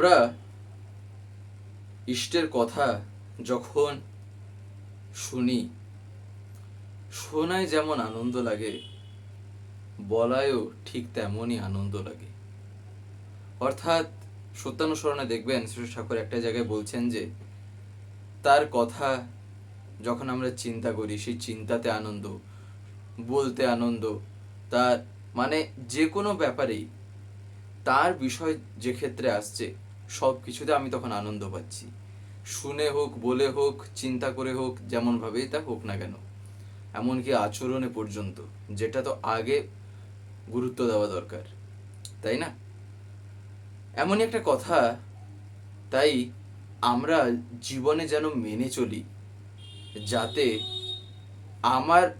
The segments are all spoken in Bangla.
আমরা ইষ্টের কথা যখন শুনি, শোনায় যেমন আনন্দ লাগে, বলায়ও ঠিক তেমনই আনন্দ লাগে। অর্থাৎ সত্যানুসরণে দেখবেন শ্রী ঠাকুর একটা জায়গায় বলছেন যে, তার কথা যখন আমরা চিন্তা করি, সেই চিন্তাতে আনন্দ, বলতে আনন্দ, তার মানে যে কোনো ব্যাপারেই তার বিষয় যে ক্ষেত্রে আসছে সব কিছুতে আমি তখন আনন্দ পাচ্ছি। শুনে হোক, বলে হোক, চিন্তা করে হোক, যেমনভাবেই তা হোক না কেন। এমনকি আচরণে পর্যন্ত, যেটা তো আগে গুরুত্ব দেওয়া দরকার, তাই না? এমনই একটা কথা, তাই আমরা জীবনে যেন মেনে চলি, যাতে আমার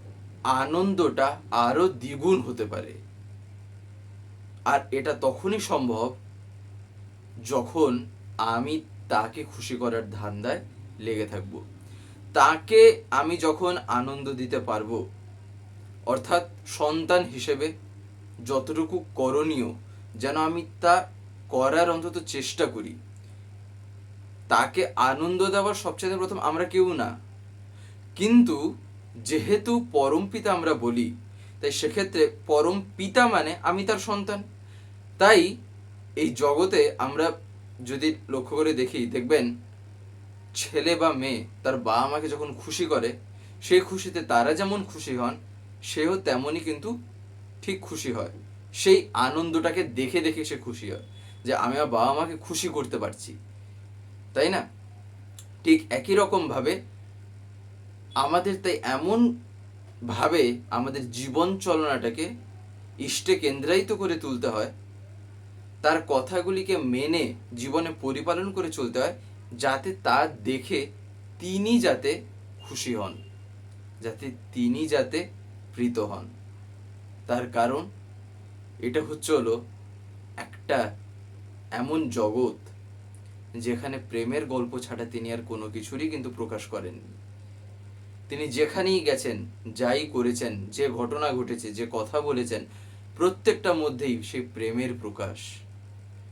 আনন্দটা আরও দ্বিগুণ হতে পারে। আর এটা তখনই সম্ভব যখন আমি তাকে খুশি করার ধান্দায় লেগে থাকব, তাকে আমি যখন আনন্দ দিতে পারব, অর্থাৎ সন্তান হিসেবে যতটুকু করণীয় যেন আমি তা করার অন্তত চেষ্টা করি, তাকে আনন্দ দেওয়ার সবচেয়ে প্রথম আমরা কেউ না। কিন্তু যেহেতু পরম পিতা আমরা বলি, তাই সেক্ষেত্রে পরম পিতা মানে আমি তার সন্তান। তাই এই জগতে আমরা যদি লক্ষ্য করে দেখি, দেখবেন ছেলে বা মেয়ে তার বাবা মাকে যখন খুশি করে সেই খুশিতে তারা যেমন খুশি হন, সেও তেমনই কিন্তু ঠিক খুশি হয়। সেই আনন্দটাকে দেখে দেখে সে খুশি হয় যে, আমি আমার বাবা মাকে খুশি করতে পারছি। তাই না? ঠিক একই রকম ভাবে আমাদের তাই এমন ভাবে আমাদের জীবন চলনাটাকে ইষ্টে কেন্দ্রায়িত করে তুলতে হয় তার কথাগুলিকে মেনে জীবনে পরিপালন করে চলতে হয়, যাতে তা দেখে তিনি যাতে খুশি হন, যাতে তিনি যাতে প্রীত হন। তার কারণ এটা হচ্ছে হলো একটা এমন জগৎ যেখানে প্রেমের গল্প ছাড়া তিনি আর কোনো কিছুরই কিন্তু প্রকাশ করেননি। তিনি যেখানেই গেছেন, যাই করেছেন, যে ঘটনা ঘটেছে, যে কথা বলেছেন, প্রত্যেকটা মধ্যেই সেই প্রেমের প্রকাশ।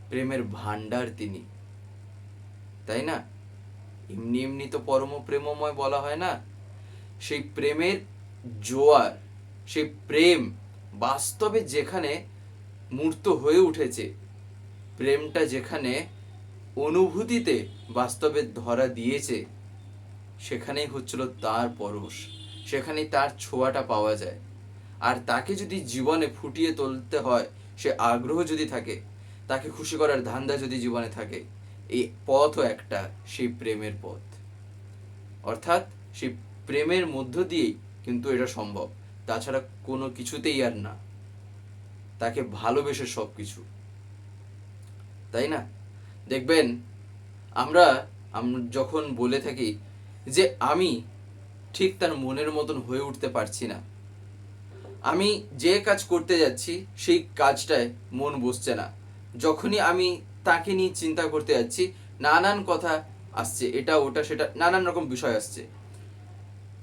প্রেমের ভান্ডার তিনি। তাই না? এমনি এমনি তো পরম প্রেমময় বলা হয় না? সেই প্রেমের জোয়ার, সেই প্রেম বাস্তবে যেখানে মূর্ত হয়ে উঠেছে, প্রেমটা যেখানে অনুভূতিতে বাস্তবে ধরা দিয়েছে, সেখানেই হচ্ছিল তার পরশ, সেখানেই তার ছোঁয়াটা পাওয়া যায়। আর তাকে যদি জীবনে ফুটিয়ে তুলতে হয়, সে আগ্রহ যদি থাকে তাকে খুশি করার ধান্দা যদি জীবনে থাকে, এই পথও একটা সেই প্রেমের পথ। অর্থাৎ সেই প্রেমের মধ্য দিয়েই কিন্তু এটা সম্ভব। তাছাড়া কোনো কিছুতেই আর না। তাকে ভালোবেসে সব কিছু তাই না? দেখবেন, আমরা যখন বলে থাকি যে, আমি ঠিক তার মনের মতন হয়ে উঠতে পারছি না। আমি যে কাজ করতে যাচ্ছি, সেই কাজটায় মন বসছে না। যখনই আমি তাকে নিয়ে চিন্তা করতে যাচ্ছি, নানান কথা আসছে, এটা, ওটা, সেটা, নানান রকম বিষয় আসছে।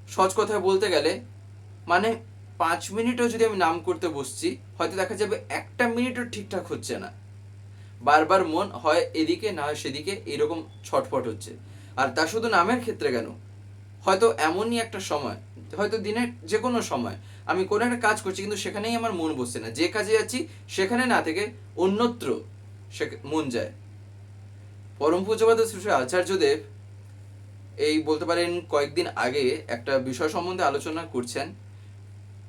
সহজ কথায় বলতে গেলে মানে পাঁচ মিনিটও যদি আমি নাম করতে বসছি, হয়তো দেখা যাবে একটা মিনিটও ঠিকঠাক হচ্ছে না। বারবার মন হয় এদিকে, না হয় সেদিকে, এরকম ছটফট হচ্ছে। আর তা শুধু নামের ক্ষেত্রে কেন? হয়তো এমনই একটা সময় হয়তো দিনের যে কোনো সময়। আমি কোনো একটা কাজ করছি কিন্তু সেখানেই আমার মন বসছে না। যে কাজে যাচ্ছি, সেখানে না থেকে অন্যত্র সে মন যায়। পরম শ্রী শ্রী আচার্যদেব এই বলতে পারেন কয়েকদিন আগে একটা বিষয় সম্বন্ধে আলোচনা করছেন।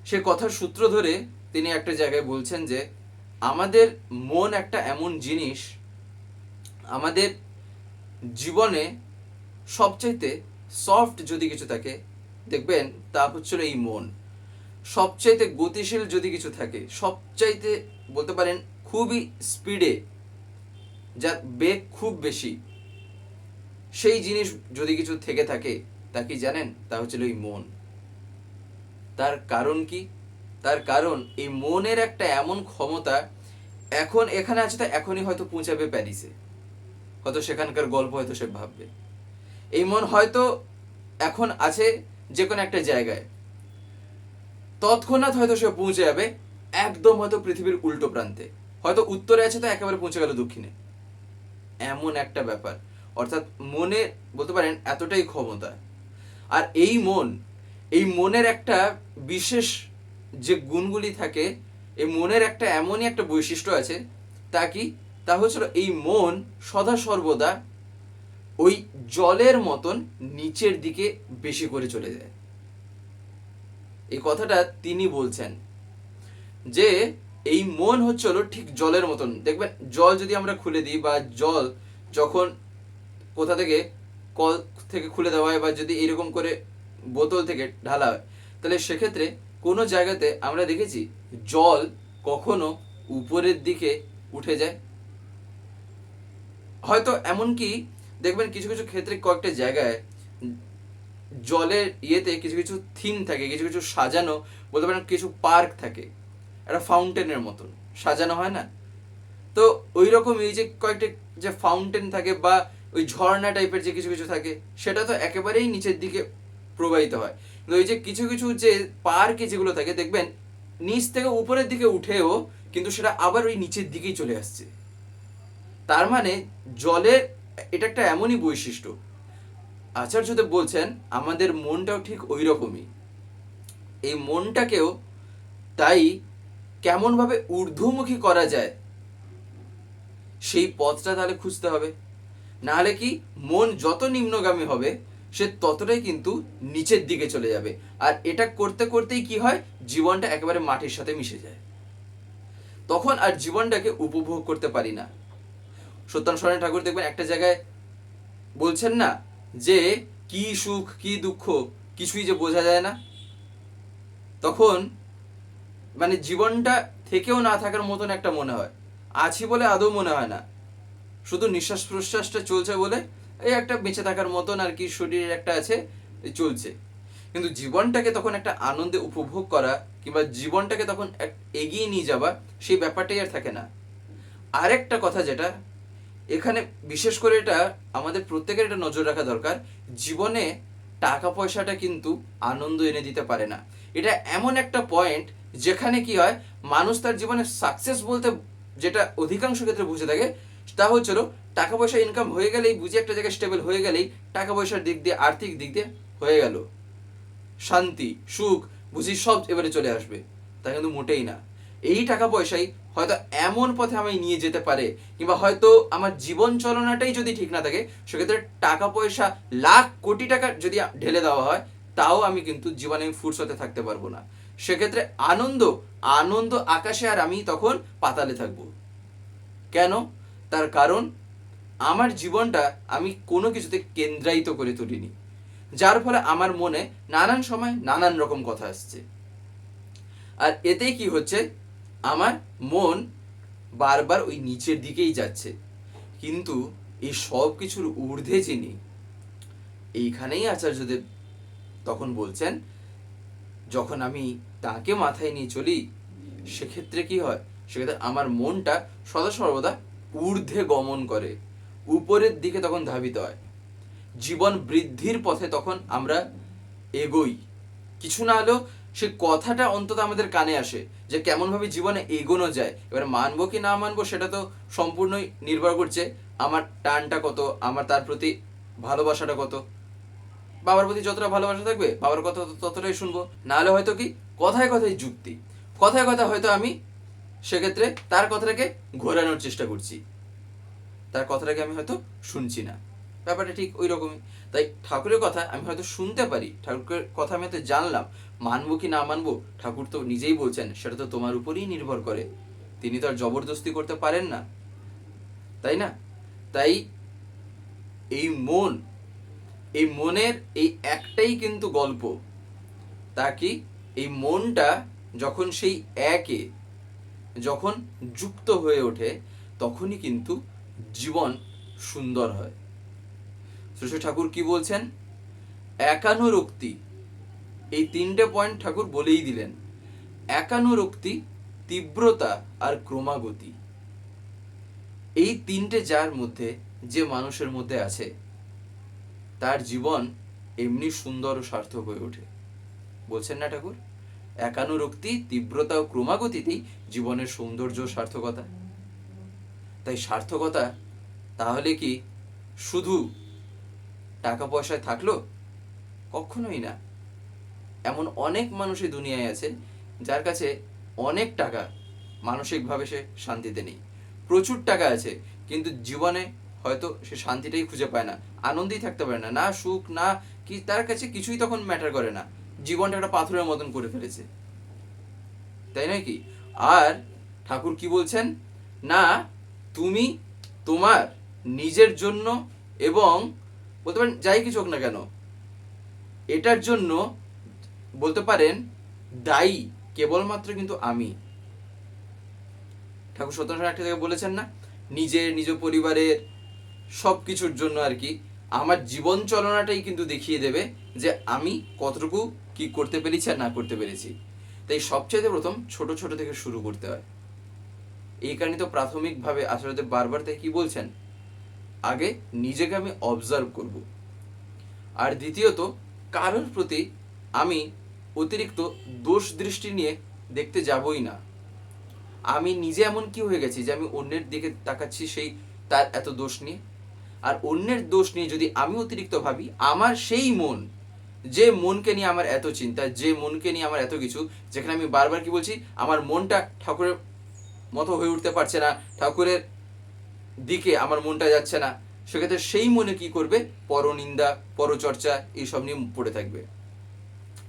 সে কথার সূত্র ধরে তিনি একটা জায়গায় বলছেন যে, আমাদের মন একটা এমন জিনিস, আমাদের জীবনে সবচাইতে সফট যদি কিছু থাকে দেখবেন তা হচ্ছিল এই মন। সবচাইতে গতিশীল যদি কিছু থাকে, সবচাইতে বলতে পারেন খুবই স্পিডে যার বেগ খুব বেশি, সেই জিনিস যদি কিছু থেকে থাকে, তা কি জানেন? তা হচ্ছিল এই মন। তার কারণ কি? তার কারণ, এই মনের একটা এমন ক্ষমতা এখন এখানে আছে তো এখনই হয়তো পৌঁছাবে প্যারিসে। হয়তো সেখানকার গল্প হয়তো সে ভাববে। এই মন হয়তো এখন আছে যে কোনো একটা জায়গায়। তৎক্ষণাৎ হয়তো সে পৌঁছে যাবে একদম হয়তো পৃথিবীর উল্টো প্রান্তে। হয়তো উত্তরে আছে তো একেবারে পৌঁছে গেল দক্ষিণে। এমন একটা ব্যাপার। অর্থাৎ মনে বলতে পারেন এতটাই ক্ষমতা। আর এই মন, এই মনের একটা বিশেষ যে গুণগুলি থাকে, এই মনের একটা এমনই একটা বৈশিষ্ট্য আছে, তা কি? তা হচ্ছিল এই মন সদা সর্বদা ওই জলের মতন নিচের দিকে বেশি করে চলে যায়। এই কথাটা তিনি বলছেন যে, এই মন হচ্ছে হলো ঠিক জলের মতন। দেখবেন, জল যদি আমরা খুলে দিই বা জল যখন কোথা থেকে কল থেকে খুলে দেওয়া হয় বা যদি এরকম করে বোতল থেকে ঢালা হয়, তাহলে সেক্ষেত্রে কোনো জায়গাতে আমরা দেখেছি জল কখনো উপরের দিকে উঠে যায়। হয়তো এমনকি দেখবেন কিছু কিছু ক্ষেত্রে কয়েকটা জায়গায় জলের ইয়েতে কিছু কিছু থিম থাকে, কিছু কিছু সাজানো, বলতে পারেন কিছু পার্ক থাকে, একটা ফাউন্টেনের মতন। সাজানো হয় না? তো ওই রকম এই যে কয়েকটা যে ফাউন্টেন থাকে বা ওই ঝর্ণা টাইপের যে কিছু কিছু থাকে, সেটা তো একেবারেই নিচের দিকে প্রবাহিত হয়। কিন্তু ওই যে কিছু কিছু যে পার্কে যেগুলো থাকে, দেখবেন নিচ থেকে উপরের দিকে উঠেও কিন্তু সেটা আবার ওই নিচের দিকেই চলে আসছে। তার মানে জলের এটা একটা এমনই বৈশিষ্ট্য। আচার্যদেব বলছেন, আমাদের মনটাও ঠিক ওই রকমই এই মনটাকেও তাই কেমনভাবে ঊর্ধ্বমুখী করা যায়, সেই পথটা তাহলে খুঁজতে হবে। নাহলে কি মন যত নিম্নগামী হবে, সে ততটাই কিন্তু নিচের দিকে চলে যাবে। আর এটা করতে করতেই কি হয়? জীবনটা একেবারে মাটির সাথে মিশে যায়। তখন আর জীবনটাকে উপভোগ করতে পারি না। সত্যান সরেন ঠাকুর দেখবেন একটা জায়গায় বলছেন না যে কি সুখ, কি দুঃখ, কিছুই যে বোঝা যায় না। তখন মানে জীবনটা থেকেও না থাকার মতন একটা মনে হয়। আছি বলে আদৌ মনে হয় না। শুধু নিঃশ্বাস প্রশ্বাসটা চলছে বলে এই একটা বেঁচে থাকার মতন আর কি শরীরের একটা আছে চলছে। কিন্তু জীবনটাকে তখন একটা আনন্দে উপভোগ করা কিংবা জীবনটাকে তখন এগিয়ে নিয়ে যাওয়া, সেই ব্যাপারটাই আর থাকে না। আরেকটা কথা যেটা এখানে বিশেষ করে এটা আমাদের প্রত্যেকের এটা নজর রাখা দরকার। জীবনে টাকা পয়সাটা কিন্তু আনন্দ এনে দিতে পারে না। এটা এমন একটা পয়েন্ট যেখানে কি হয়, মানুষ তার জীবনে সাকসেস বলতে যেটা অধিকাংশ ক্ষেত্রে বুঝে থাকে, তা হচ্ছিল টাকা পয়সা ইনকাম হয়ে গেলেই বুঝে একটা জায়গায় স্টেবল হয়ে গেলেই টাকা পয়সার দিক দিয়ে, আর্থিক দিক দিয়ে হয়ে গেল। শান্তি, সুখ, বুঝি সব এবারে চলে আসবে। তা কিন্তু মোটেই না। এই টাকা পয়সাই হয়তো এমন পথে আমায় নিয়ে যেতে পারে, কিংবা হয়তো আমার জীবন চলনাটাই যদি ঠিক না থাকে, সেক্ষেত্রে টাকা পয়সা লাখ কোটি টাকা যদি ঢেলে দেওয়া হয়, তাও আমি কিন্তু জীবনে আমি ফুরসতে থাকতে পারব না। সেক্ষেত্রে আনন্দ আনন্দ আকাশে আর আমি তখন পাতালে থাকব। কেন? তার কারণ, আমার জীবনটা আমি কোনো কিছুতে কেন্দ্রায়িত করে তুলিনি। যার ফলে আমার মনে নানান সময় নানান রকম কথা আসছে। আর এতে কি হচ্ছে? আমার মন বারবার ওই নিচের দিকেই যাচ্ছে। কিন্তু এই সব কিছুর ঊর্ধ্বে যিনি, এইখানেই আচার্যদেব তখন বলছেন, যখন আমি তাকে মাথায় নিয়ে চলি, সেক্ষেত্রে কি হয়? সেক্ষেত্রে আমার মনটা সদা সর্বদা ঊর্ধ্বে গমন করে, উপরের দিকে তখন ধাবিত হয়। জীবন বৃদ্ধির পথে তখন আমরা এগোই। কিছু না হলেও সে কথাটা অন্তত আমাদের কানে আসে যে কেমনভাবে জীবনে এগোনো যায়। এবার মানবো কি না মানবো সেটা তো সম্পূর্ণই নির্ভর করছে আমার টানটা কত, আমার তার প্রতি ভালোবাসাটা কত। বাবার প্রতি যতটা ভালোবাসা থাকবে, বাবার কথা ততটাই শুনব। নাহলে হয়তো কি কথায় কথায় যুক্তি, কথায় কথা হয়তো আমি সেক্ষেত্রে তার কথাটাকে ঘোরানোর চেষ্টা করছি। তার কথাটাকে আমি হয়তো শুনছি না। ব্যাপারটা ঠিক ওই রকমই। তাই ঠাকুরের কথা আমি হয়তো শুনতে পারি, ঠাকুরের কথা আমি হয়তো জানলাম, মানবো কি না মানবো ঠাকুর তো নিজেই বলছেন, সেটা তো তোমার উপরেই নির্ভর করে, তিনি তো আর জবরদস্তি করতে পারেন না, তাই না? তাই এই মন, এই মনের এই একটাই কিন্তু গল্প, তা কি এই মনটা যখন সেই একে যখন যুক্ত হয়ে ওঠে, তখনই কিন্তু জীবন সুন্দর হয়। শ্রী ঠাকুর কি বলছেন? একানুরক্তি এই তিনটে পয়েন্ট ঠাকুর বলেই দিলেন। একানুরক্তি তীব্রতা আর ক্রমাগতি। এই তিনটে যার মধ্যে যে মানুষের মধ্যে আছে, তার জীবন এমনি সুন্দর ও সার্থক হয়ে ওঠে। বলছেন না ঠাকুর? একানুরক্তি তীব্রতা ও ক্রমাগতিতেই জীবনের সৌন্দর্য সার্থকতা। তাই সার্থকতা তাহলে কি শুধু টাকা পয়সায় থাকল? কখনোই না। এমন অনেক মানুষ এই দুনিয়ায় আছে, যার কাছে অনেক টাকা, মানসিকভাবে সে শান্তিতে নেই। প্রচুর টাকা আছে, কিন্তু জীবনে হয়তো সে শান্তিটাই খুঁজে পায় না, আনন্দেই থাকতে পারে না। না সুখ, না কি, তার কাছে কিছুই তখন ম্যাটার করে না। জীবনটা একটা পাথরের মতন করে ফেলেছে। তাই নয় কি? আর ঠাকুর কি বলছেন? না, তুমি তোমার নিজের জন্য এবং বলতে পারেন, যাই কিছু হোক না কেন, এটার জন্য বলতে পারেন, দায়ী কেবলমাত্র কিন্তু আমি। ঠাকুর সত্যনারায়ণ একটা জায়গায় বলেছেন না, নিজের, নিজ পরিবারের সব কিছুর জন্য আর কি, আমার জীবন চলনাটাই কিন্তু দেখিয়ে দেবে যে আমি কতটুকু কি করতে পেরেছি আর না করতে পেরেছি। তাই সবচেয়ে প্রথম ছোট ছোট থেকে শুরু করতে হয়। এই কারণে তো প্রাথমিকভাবে আসলে বারবার তাই কি বলছেন? আগে নিজেকে আমি অবজার্ভ করব। আর দ্বিতীয়ত, কারোর প্রতি আমি অতিরিক্ত দোষ দৃষ্টি নিয়ে দেখতে যাবই না। আমি নিজে এমন কি হয়ে গেছি যে আমি অন্যের দিকে তাকাচ্ছি সেই তার এত দোষ নিয়ে? আর অন্যের দোষ নিয়ে যদি আমি অতিরিক্ত ভাবি, আমার সেই মন, যে মনকে নিয়ে আমার এত চিন্তা, যে মনকে নিয়ে আমার এত কিছু, যেখানে আমি বারবার কি বলছি, আমার মনটা ঠাকুরের মতো হয়ে উঠতে পারছে না, ঠাকুরের দিকে আমার মনটা যাচ্ছে না। সেক্ষেত্রে সেই মনে কি করবে? পরনিন্দা, পরচর্চা, এইসব নিয়ে পড়ে থাকবে।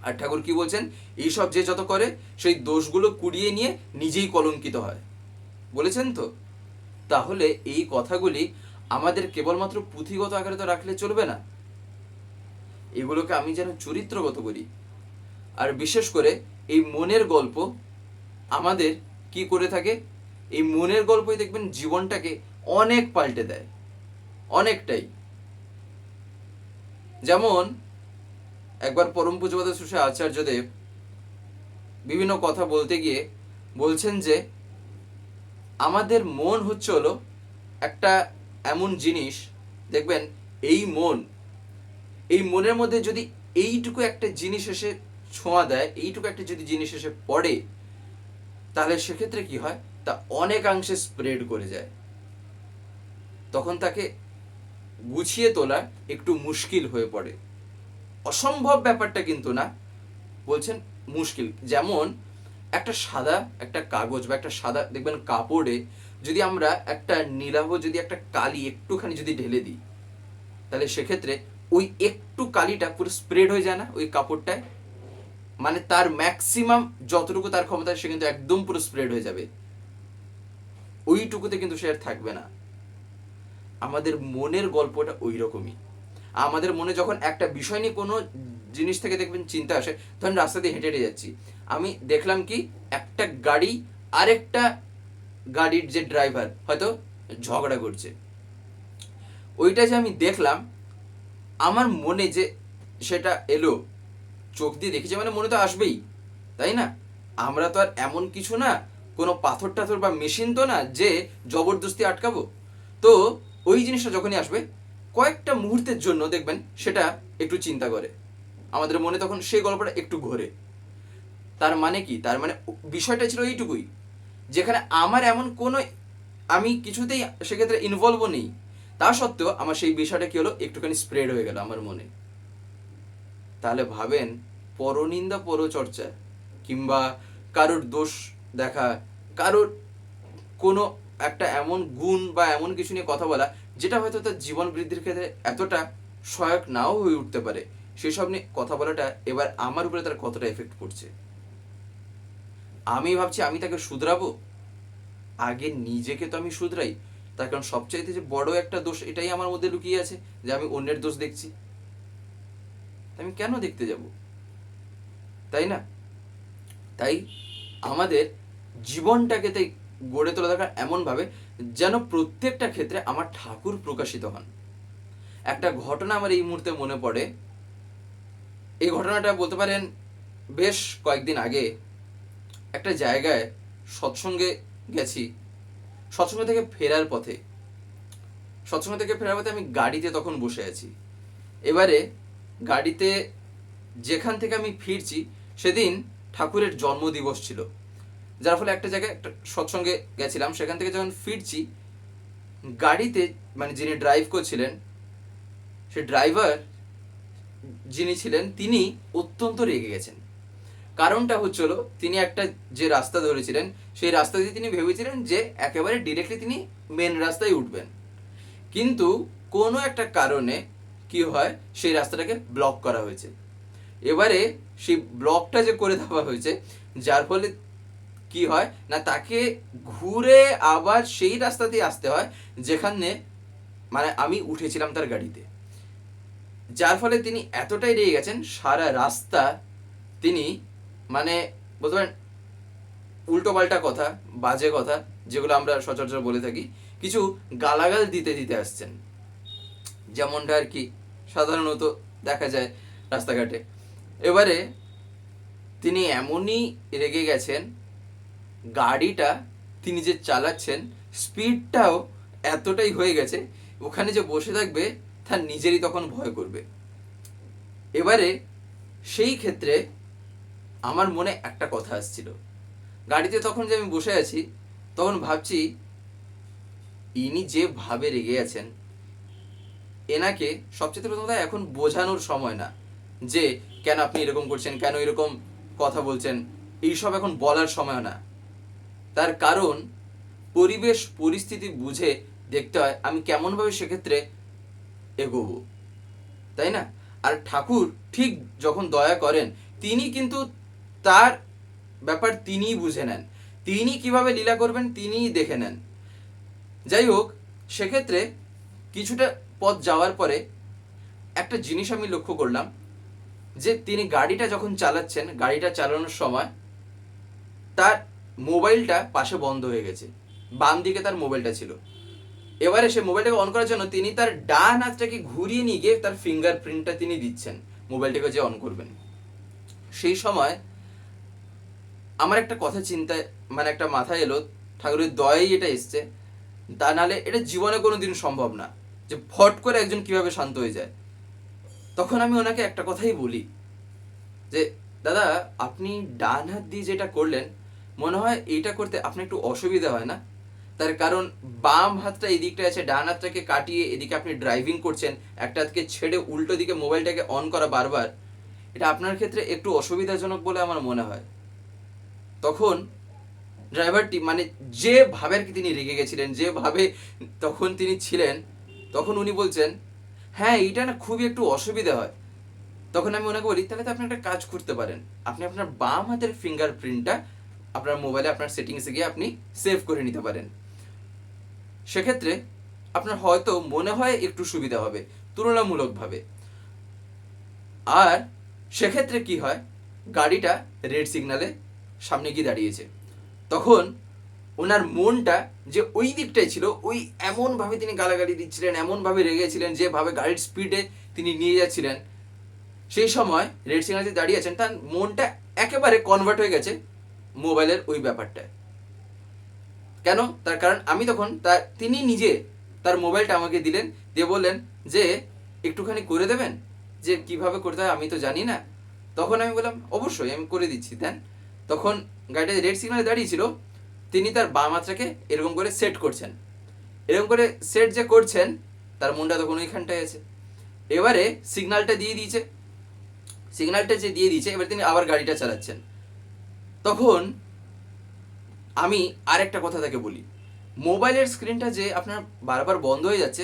আর ঠাকুর কি বলছেন? এইসব যে যত করে, সেই দোষগুলো কুড়িয়ে নিয়ে নিজেই কলঙ্কিত হয়। বলেছেন তো? তাহলে এই কথাগুলি আমাদের কেবলমাত্র পুঁথিগত আকারে তো রাখলে চলবে না। এগুলোকে আমি যেন চরিত্রগত করি। আর বিশেষ করে এই মনের গল্প আমাদের কি করে থাকে? এই মনের গল্পই দেখবেন জীবনটাকে অনেক পাল্টে দেয়। অনেকটাই। যেমন, একবার পরম পূজপাত সুশে আচার্যদেব বিভিন্ন কথা বলতে গিয়ে বলছেন যে, আমাদের মন হচ্ছে হলো একটা এমন জিনিস, দেখবেন, এই মন, এই মনের মধ্যে যদি এইটুকু একটা জিনিস এসে ছোঁয়া দেয়, এইটুকু একটা যদি জিনিস এসে পড়ে, তাহলে সেক্ষেত্রে কি হয়? তা অনেকাংশে স্প্রেড করে যায়। তখন তাকে গুছিয়ে তোলা একটু মুশকিল হয়ে পড়ে। অসম্ভব ব্যাপারটা কিন্তু না। বলছেন মুশকিল। যেমন একটা সাদা একটা কাগজ বা একটা সাদা, দেখবেন কাপড়ে যদি আমরা একটা নীলাভ, যদি একটা কালি একটুখানি যদি ঢেলে দিই, তাহলে সেক্ষেত্রে ওই একটু কালিটা পুরো স্প্রেড হয়ে যায় না ওই কাপড়টায়? মানে তার ম্যাক্সিমাম যতটুকু তার ক্ষমতা, সে কিন্তু একদম পুরো স্প্রেড হয়ে যাবে। ওইটুকুতে কিন্তু সে আর থাকবে না। আমাদের মনের গল্পটা ওই রকমই আমাদের মনে যখন একটা বিষয় নিয়ে কোনো জিনিস থেকে দেখবেন চিন্তা আসে, তখন রাস্তা দিয়ে হেঁটে হেঁটে যাচ্ছি। আমি দেখলাম কি, একটা গাড়ি আরেকটা গাড়ির যে ড্রাইভার, হয়তো ঝগড়া করছে। ওইটা যে আমি দেখলাম, আমার মনে যে সেটা এলো, চোখ দিয়ে দেখেছি মানে মনে তো আসবেই, তাই না? আমরা তো আর এমন কিছু না, কোনো পাথর টাথর বা মেশিন তো না যে জবরদস্তি আটকাবো। তো ওই জিনিসটা যখনই আসবে, কয়েকটা মুহূর্তের জন্য দেখবেন সেটা একটু চিন্তা করে। আমাদের মনে তখন সেই গল্পটা একটু ঘোরে। তার মানে কি? তার মানে বিষয়টা ছিল এইটুকুই। যেখানে আমার এমন কোনো, আমি কিছুতেই সেক্ষেত্রে ইনভলভও নেই। তা সত্ত্বেও আমার সেই বিষয়টা কি হলো? একটুখানি স্প্রেড হয়ে গেল আমার মনে। তাহলে ভাবেন, পরনিন্দা পরচর্চা কিংবা কারোর দোষ দেখা, কারোর কোনো একটা এমন গুণ বা এমন কিছু নিয়ে কথা বলা, যেটা হয়তো তার জীবন বৃদ্ধির ক্ষেত্রে এতটা সহায়ক নাও হয়ে উঠতে পারে। সেসব নিয়ে কথা বলাটা এবার আমার উপরে তার কতটা এফেক্ট পড়ছে? আমি ভাবছি আমি তাকে শুধরাবো? আগে নিজেকে তো আমি শুধরাই। তার কারণ সবচাইতে যে বড় একটা দোষ, এটাই আমার মধ্যে লুকিয়ে আছে যে আমি অন্যের দোষ দেখছি। আমি কেন দেখতে যাব? তাই না? তাই আমাদের জীবনটাকে তাই গড়ে তোলা দরকার এমনভাবে যেন প্রত্যেকটা ক্ষেত্রে আমার ঠাকুর প্রকাশিত হন। একটা ঘটনা আমার এই মুহূর্তে মনে পড়ে। এই ঘটনাটা বলতে পারেন বেশ কয়েকদিন আগে একটা জায়গায় সৎসঙ্গে গেছি। সৎসঙ্গ থেকে ফেরার পথে। সৎসঙ্গ থেকে ফেরার পথে আমি গাড়িতে তখন বসে আছি। এবারে গাড়িতে যেখান থেকে আমি ফিরছি সেদিন ঠাকুরের জন্মদিবস ছিল। যার ফলে একটা জায়গায় একটা সৎসঙ্গে গেছিলাম। সেখান থেকে যখন ফিরছি, গাড়িতে মানে যিনি ড্রাইভ করছিলেন, সে ড্রাইভার যিনি ছিলেন, তিনি অত্যন্ত রেগে গেছেন। কারণটা হচ্ছিল, তিনি একটা যে রাস্তা ধরেছিলেন, সেই রাস্তা দিয়ে তিনি ভেবেছিলেন যে একেবারে ডিরেক্টলি তিনি মেন রাস্তায় উঠবেন। কিন্তু কোনো একটা কারণে কি হয়, সেই রাস্তাটাকে ব্লক করা হয়েছে। এবারে সেই ব্লকটা যে করে দেওয়া হয়েছে, যার ফলে কি হয়? না, তাকে ঘুরে আবার সেই রাস্তা দিয়ে আসতে হয়, যেখানে মানে আমি উঠেছিলাম তার গাড়িতে। যার ফলে তিনি এতটাই রেগে গেছেন, সারা রাস্তা তিনি মানে বলতে পারেন উল্টো পাল্টা কথা, বাজে কথা, যেগুলো আমরা সচরাচর বলে থাকি, কিছু গালাগাল দিতে দিতে আসছেন। যেমনটা আর কি সাধারণত দেখা যায় রাস্তাঘাটে। এবারে তিনি এমনই রেগে গেছেন গাড়িটা তিনি যে চালাচ্ছেন স্পিডটাও এতটাই হয়ে গেছে, ওখানে যে বসে থাকবে, তার নিজেরই তখন ভয় করবে। এবারে সেই ক্ষেত্রে আমার মনে একটা কথা আসছিল। গাড়িতে তখন যে আমি বসে আছি, তখন ভাবছি, ইনি যেভাবে রেগে আছেন, এনাকে সবচেয়ে প্রথম কথা এখন বোঝানোর সময় না, যে কেন আপনি এরকম করছেন, কেন এরকম কথা বলছেন, এইসব এখন বলার সময় না। তার কারণ পরিবেশ, পরিস্থিতি বুঝে দেখতে হয় আমি কেমনভাবে সেক্ষেত্রে এগোব। তাই না? আর ঠাকুর ঠিক যখন দয়া করেন, তিনি কিন্তু তার ব্যাপার তিনিই বুঝে নেন। তিনি কীভাবে লীলা করবেন তিনিই দেখে নেন। যাই হোক, সেক্ষেত্রে কিছুটা পথ যাওয়ার পরে একটা জিনিস আমি লক্ষ্য করলাম যে তিনি গাড়িটা যখন চালাচ্ছেন, গাড়িটা চালানোর সময় তার মোবাইলটা পাশে বন্ধ হয়ে গেছে। বাম দিকে তার মোবাইলটা ছিল। এবারে সে মোবাইলটাকে অন করার জন্য তিনি তার ডান হাতটাকে ঘুরিয়ে নিয়ে গিয়ে তার ফিঙ্গারপ্রিন্টটা তিনি দিচ্ছেন। মোবাইলটাকে যে অন করবেন। সেই সময় আমার একটা কথা চিন্তায় মানে একটা মাথায় এলো, ঠাকুরের দয়াই এটা এসছে। তা নাহলে এটা জীবনে কোনো দিন সম্ভব না, যে ফট করে একজন কীভাবে শান্ত হয়ে যায়। তখন আমি ওনাকে একটা কথাই বলি, যে, দাদা, আপনি ডান হাত দিয়ে যেটা করলেন মনে হয় এইটা করতে আপনার একটু অসুবিধা হয় না? তার কারণ বাম হাতটা এদিকটা আছে, ডান হাতটাকে কাটিয়ে এদিকে আপনি ড্রাইভিং করছেন, একটা হাতকে ছেড়ে উল্টো দিকে মোবাইলটাকে অন করা বারবার, এটা আপনার ক্ষেত্রে একটু অসুবিধাজনক বলে আমার মনে হয়। তখন ড্রাইভারটি মানে যেভাবে কি তিনি রেগে গেছিলেন যেভাবে তখন তিনি ছিলেন, তখন উনি বলছেন হ্যাঁ এইটা না খুবই একটু অসুবিধা হয়। তখন আমি ওনাকে বলি, তাহলে তো আপনি একটা কাজ করতে পারেন। আপনি আপনার বাম হাতের ফিঙ্গারপ্রিন্টটা আপনার মোবাইলে আপনার সেটিংসে গিয়ে আপনি সেভ করে নিতে পারেন। সেক্ষেত্রে আপনার হয়তো মনে হয় একটু সুবিধা হবে, তুলনামূলকভাবে। আর সেক্ষেত্রে কি হয়? গাড়িটা রেড সিগনালে সামনে গিয়ে দাঁড়িয়েছে। তখন ওনার মনটা যে ওই দিকটাই ছিল, ওই এমনভাবে তিনি গালাগালি দিচ্ছিলেন, এমনভাবে রেগেছিলেন যেভাবে গাড়ির স্পিডে তিনি নিয়ে যাচ্ছিলেন। সেই সময় রেড সিগনালে দাঁড়িয়ে আছেন, তার মনটা একেবারে কনভার্ট হয়ে গেছে। মোবাইলের ওই ব্যাপারটায়। কেন? তার কারণ আমি তখন তার তিনি নিজে তার মোবাইলটা আমাকে দিলেন, দিয়ে বললেন যে, একটুখানি করে দেবেন? যে কীভাবে করতে হয় আমি তো জানি না। তখন আমি বললাম, অবশ্যই, আমি করে দিচ্ছি। দেন তখন গাড়িটা রেড সিগনালে দাঁড়িয়েছিল তিনি তার বাম হাতটাকে এরকম করে সেট করছেন। এরকম করে সেট যে করছেন, তার মনটা তখন ওইখানটায় আছে। এবারে সিগন্যালটা দিয়ে দিয়েছে। সিগনালটা যে দিয়ে দিয়েছে, এবার তিনি আবার গাড়িটা চালাচ্ছেন। তখন আমি আরেকটা কথা তাকে বলি। মোবাইলের স্ক্রিনটা যে আপনার বারবার বন্ধ হয়ে যাচ্ছে,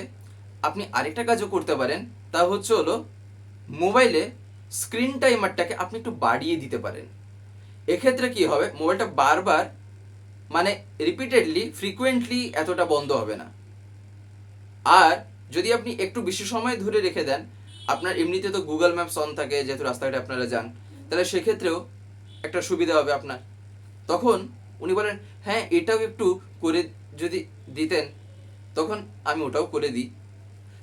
আপনি আরেকটা কাজও করতে পারেন, তা হচ্ছে হলো মোবাইলে স্ক্রিন টাইমারটাকে আপনি একটু বাড়িয়ে দিতে পারেন। এক্ষেত্রে কি হবে? মোবাইলটা বারবার মানে রিপিটেডলি ফ্রিকুয়েন্টলি এতটা বন্ধ হবে না। আর যদি আপনি একটু বেশি সময় ধরে রেখে দেন, আপনার এমনিতে তো গুগল ম্যাপস অন থাকে, যেহেতু রাস্তাঘাটে আপনারা যান, তাহলে সেক্ষেত্রেও একটা সুবিধা হবে আপনার। তখন উনি বলেন হ্যাঁ এটাও একটু করে যদি দিতেন, তখন আমি ওটাও করে দিই।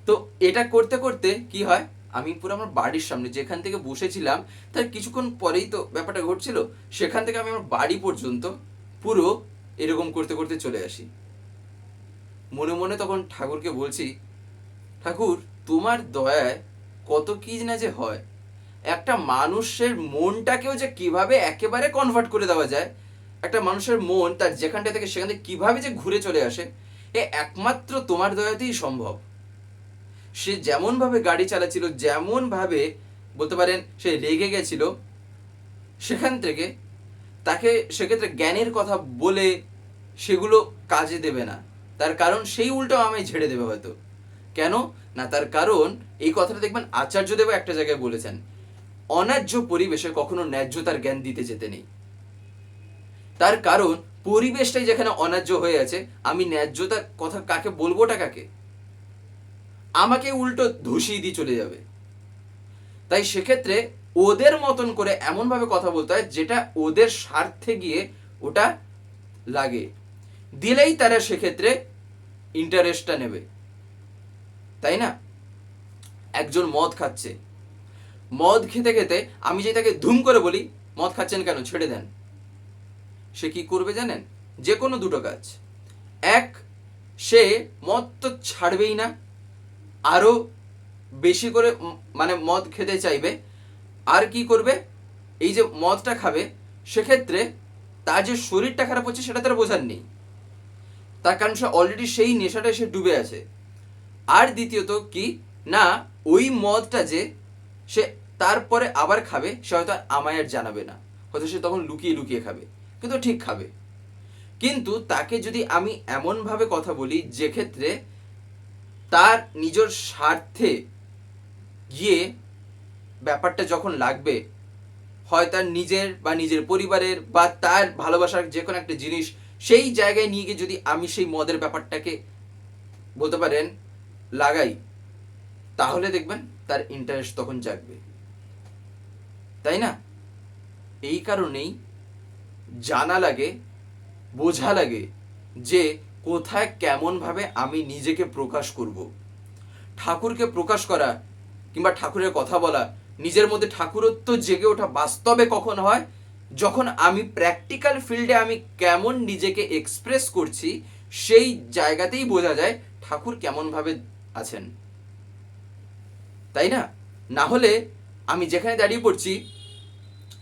তো এটা করতে করতে কি হয়, আমি পুরো আমার বাড়ির সামনে যেখান থেকে বসেছিলাম, তার কিছুক্ষণ পরেই তো ব্যাপারটা ঘটছিল, সেখান থেকে আমি আমার বাড়ি পর্যন্ত পুরো এরকম করতে করতে চলে আসি। মনে মনে তখন ঠাকুরকে বলছি, ঠাকুর, তোমার দয়ায় কত কি না যে হয়। একটা মানুষের মনটাকেও যে কীভাবে একেবারে কনভার্ট করে দেওয়া যায়, একটা মানুষের মন তার যেখানটা থেকে সেখান থেকে কীভাবে যে ঘুরে চলে আসে, এ একমাত্র তোমার দয়াতেই সম্ভব। সে যেমনভাবে গাড়ি চালাচ্ছিল, যেমনভাবে বলতে পারেন সে রেগে গেছিল, সেখান থেকে তাকে সেক্ষেত্রে জ্ঞানের কথা বলে সেগুলো কাজে দেবে না। তার কারণ সেই উল্টো আমায় ঝেড়ে দেবে হয়তো। কেন? না, তার কারণ এই কথাটা দেখবেন আচার্যদেব একটা জায়গায় বলেছেন। অন্যায্য পরিবেশে কখনো ন্যায্যতার জ্ঞান দিতে যেতে নেই। তার কারণ, পরিবেশটাই যেখানে অন্যায্য হয়ে আছে, আমি ন্যায্যতার কথা কাকে বলবোটা কাকে? আমাকে উল্টো ধুষিয়ে দিয়ে চলে যাবে। তাই সেক্ষেত্রে ওদের মতন করে এমনভাবে কথা বলতে হয়, যেটা ওদের স্বার্থে গিয়ে ওটা লাগে। দিলেই তারা সেক্ষেত্রে ইন্টারেস্টটা নেবে। তাই না? একজন মদ খাচ্ছে। মদ খেতে খেতে আমি যে তাকে ধুম করে বলি, মদ খাচ্ছেন কেন? ছেড়ে দেন। সে কি করবে জানেন? যে কোনো দুটো কাজ। এক, সে মদ তো ছাড়বেই না। আরও বেশি করে মানে মদ খেতে চাইবে। আর কি করবে? এই যে মদটা খাবে, সেক্ষেত্রে তার যে শরীরটা খারাপ হচ্ছে সেটা তার বোঝার নেই। তার কারণ সে অলরেডি সেই নেশাটা সে ডুবে আছে। আর দ্বিতীয়ত কি? না, ওই মদটা যে সে তারপরে আবার খাবে সে হয়তো আমায় আর জানাবে না। হয়তো সে তখন লুকিয়ে লুকিয়ে খাবে, কিন্তু ঠিক খাবে। কিন্তু তাকে যদি আমি এমনভাবে কথা বলি যে ক্ষেত্রে তার নিজের স্বার্থে গিয়ে ব্যাপারটা যখন লাগবে, হয় তার নিজের বা নিজের পরিবারের বা তার ভালোবাসার যে কোনো একটা জিনিস, সেই জায়গায় নিয়ে গিয়ে যদি আমি সেই মদের ব্যাপারটাকে বলতে পারেন, লাগাই, তাহলে দেখবেন তার ইন্টারেস্ট তখন জাগবে। তাই না? এই কারণেই জানা লাগে, বোঝা লাগে যে কোথায় কেমনভাবে আমি নিজেকে প্রকাশ করব। ঠাকুরকে প্রকাশ করা কিংবা ঠাকুরের কথা বলা, নিজের মধ্যে ঠাকুরত্ব জেগে ওঠা বাস্তবে কখন হয়? যখন আমি প্র্যাকটিক্যাল ফিল্ডে আমি কেমন নিজেকে এক্সপ্রেস করছি, সেই জায়গাতেই বোঝা যায় ঠাকুর কেমনভাবে আছেন। তাই না? না হলে আমি যেখানে দাঁড়িয়ে পড়ছি,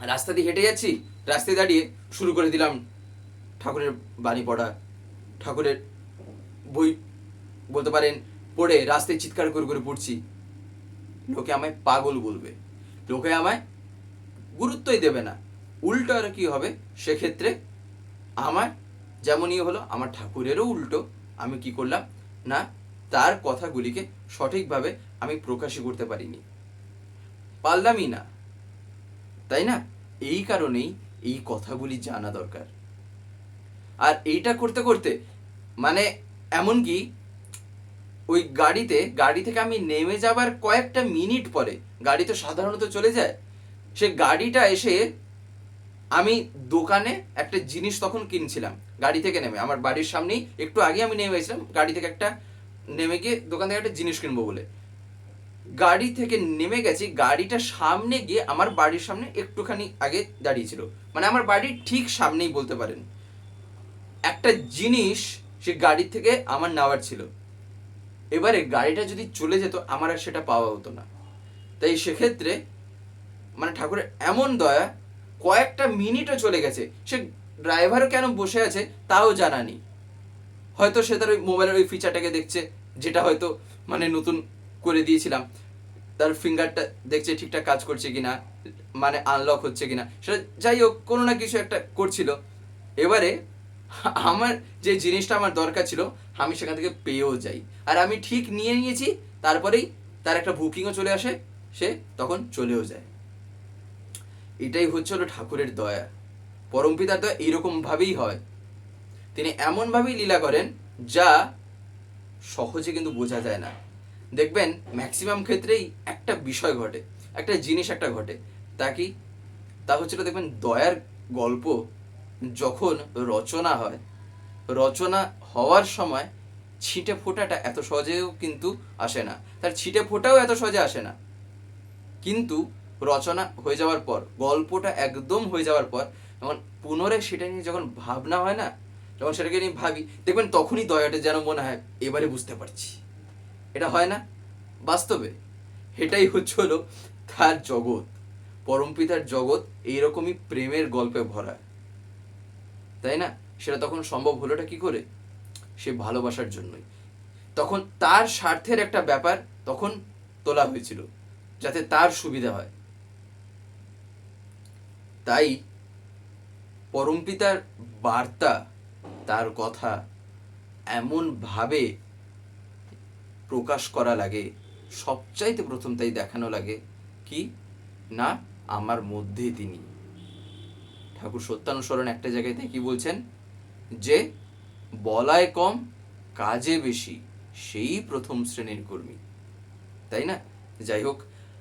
রাস্তা দিয়ে হেঁটে যাচ্ছি, রাস্তায় দাঁড়িয়ে শুরু করে দিলাম ঠাকুরের বাণী পড়া। ঠাকুরের বই বলতে পারেন, পড়ে রাস্তায় চিৎকার করে করে পড়ছি। লোকে আমায় পাগল বলবে। লোকে আমায় গুরুত্বই দেবে না। উল্টো আর কি হবে? সেক্ষেত্রে আমার যেমনই হলো, আমার ঠাকুরেরও উল্টো। আমি কি করলাম? না, তার কথাগুলিকে সঠিকভাবে আমি প্রকাশই করতে পারিনি। পারলামই না তাই না? এই কারণেই এই কথাগুলি জানা দরকার। আর এইটা করতে করতে মানে এমনকি ওই গাড়িতে, গাড়ি থেকে আমি নেমে যাবার কয়েকটা মিনিট পরে, গাড়ি তো সাধারণত চলে যায়, সে গাড়িটা এসে আমি দোকানে একটা জিনিস তখন কিনছিলাম, গাড়ি থেকে নেমে। আমার বাড়ির সামনেই একটু আগে আমি নেমে গেছিলাম গাড়ি থেকে একটা নেমে গিয়ে দোকান থেকে একটা জিনিস কিনবো বলে। গাড়ি থেকে নেমে গেছি, গাড়িটা সামনে গিয়ে আমার বাড়ির সামনে একটুখানি আগে দাঁড়িয়েছিল মানে আমার বাড়ির ঠিক সামনেই বলতে পারেন। একটা জিনিস সে গাড়ি থেকে আমার নেওয়ার ছিল। এবারে গাড়িটা যদি চলে যেত, আমার আর সেটা পাওয়া হতো না। তাই সেক্ষেত্রে মানে ঠাকুরের এমন দয়া, কয়েকটা মিনিটও চলে গেছে। সে ড্রাইভারও কেন বসে আছে তাও জানা নেই। হয়তো সে তার ওই মোবাইলের ওই ফিচারটাকে দেখছে, যেটা হয়তো মানে নতুন করে দিয়েছিলাম। তার ফিঙ্গারটা দেখছে ঠিকঠাক কাজ করছে কিনা মানে আনলক হচ্ছে কিনা। সেটা যাই হোক, কোনো না কিছু একটা করছিল। এবারে আমার যে জিনিসটা আমার দরকার ছিল, আমি সেখান থেকে পেয়েও যাই। আর আমি ঠিক নিয়ে নিয়েছি, তারপরেই তার একটা বুকিংও চলে আসে, সে তখন চলেও যায়। এটাই হচ্ছে হলো ঠাকুরের দয়া। পরমপিতার দয়া এইরকমভাবেই হয়। তিনি এমনভাবেই লীলা করেন যা সহজে কিন্তু বোঝা যায় না। দেখবেন ম্যাক্সিমাম ক্ষেত্রেই একটা বিষয় ঘটে, একটা জিনিস একটা ঘটে। তা কি? তা হচ্ছিল দেখবেন দয়ার গল্প যখন রচনা হয়, রচনা হওয়ার সময় ছিটে ফোটাটা এত সহজেও কিন্তু আসে না। তার ছিটে ফোটাও এত সহজে আসে না। কিন্তু রচনা হয়ে যাওয়ার পর, গল্পটা একদম হয়ে যাওয়ার পর, যখন পুনরায় সেটা নিয়ে যখন ভাবনা হয় না, যখন সেটাকে নিয়ে ভাবি, দেখবেন তখনই দয়াটা যেন মনে হয়, এবারে বুঝতে পারছি। এটা হয় না? বাস্তবে। এটাই হচ্ছে হলো তার জগৎ। পরমপিতার জগৎ এইরকমই প্রেমের গল্পে ভরা। তাই না? সেটা তখন সম্ভব হলোটা কি করে? সে ভালোবাসার জন্যই। তখন তার স্বার্থের একটা ব্যাপার তখন তোলা হয়েছিল, যাতে তার সুবিধা হয়। তাই পরমপিতার বার্তা, তার কথা এমন ভাবে প্রকাশ করা লাগে। সবচাইতে প্রথম তাই দেখানো লাগে কি? না, আমার মধ্যে তিনি। ঠাকুর সত্যানুসরণ একটা জায়গায় কি বলছেন? যে বলায় কম, কাজে বেশি, সেই প্রথম শ্রেণির কর্মী। তাই না? যাই হোক